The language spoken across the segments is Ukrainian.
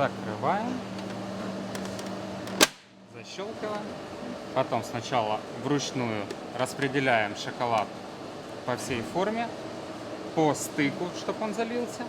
Закрываем. Защелкиваем. Потом сначала вручную распределяем шоколад по всей форме, по стыку, чтобы он залился.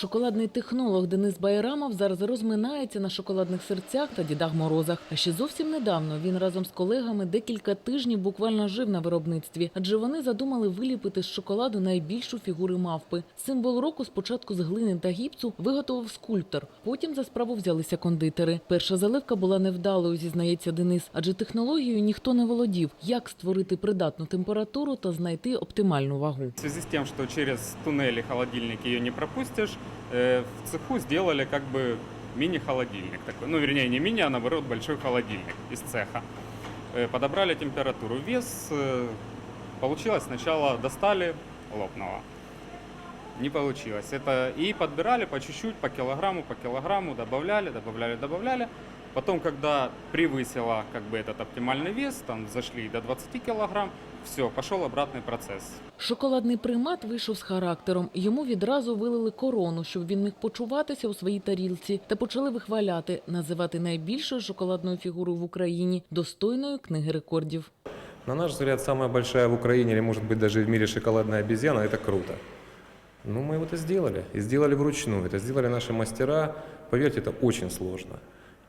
Шоколадний технолог Денис Байрамов зараз розминається на шоколадних серцях та дідах морозах. А ще зовсім недавно він разом з колегами декілька тижнів буквально жив на виробництві, адже вони задумали виліпити з шоколаду найбільшу фігуру мавпи. Символ року спочатку з глини та гіпсу виготовив скульптор. Потім за справу взялися кондитери. Перша заливка була невдалою, зізнається Денис, адже технологією ніхто не володів. Як створити придатну температуру та знайти оптимальну вагу. В связи с тем, что через туннели холодильник ее не пропустишь, э, в цеху сделали как бы мини-холодильник такой. Ну, вернее, не мини, а наоборот большой холодильник из цеха. Э, Подобрали температуру, вес. э, Получилось сначала достали, лопнуло. Не получилось. Это и подбирали по чуть-чуть, по килограмму, по килограмму, добавляли, добавляли, добавляли. Потом, когда превысило как бы этот оптимальный вес, там зашли до 20 килограмм, все, пошел обратный процесс. Шоколадний примат вийшов з характером. Йому відразу вилили корону, щоб він міг почуватися у своїй тарілці, та почали вихваляти, називати найбільшою шоколадною фігурою в Україні достойною книги рекордів. На наш взгляд, самая большая в Украине, или может быть даже в мире шоколадная обезьяна, это круто. Ну, мы это сделали. И сделали вручную. Это сделали наши мастера. Поверьте, это очень сложно.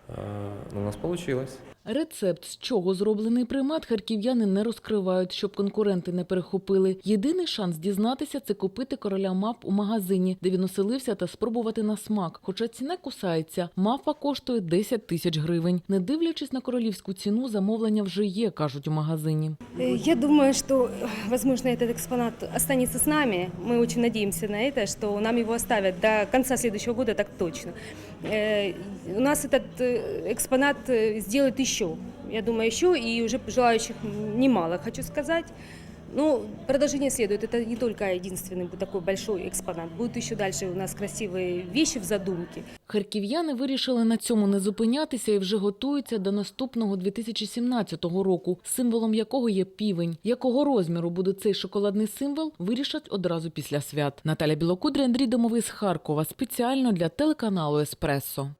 А, Но у нас получилось. Рецепт, з чого зроблений примат, харків'яни не розкривають, щоб конкуренти не перехопили. Єдиний шанс дізнатися це купити короля мавп у магазині, де він оселився, та спробувати на смак. Хоча ціна кусається, мавпа коштує 10 тисяч гривень. Не дивлячись на королівську ціну, замовлення вже є, кажуть у магазині. Э, Я думаю, что, э, возможно, этот экспонат останется с нами. Мы очень надеемся на это, что нам его оставят до конца следующего года, так точно. Э, У нас этот э, экспонат э, сделают еще. Я думаю, еще, и уже желающих немало, хочу сказать. Ну, продолжение следует. Это не только единственный такой большой экспонат. Будут еще дальше у нас красивые вещи в задумке. Харків'яни вирішили на цьому не зупинятися і вже готуються до наступного 2017 року, символом якого є півень. Якого розміру буде цей шоколадний символ, вирішать одразу після свят. Наталя Білокудря, Андрій Домовий з Харкова. Спеціально для телеканалу Еспресо.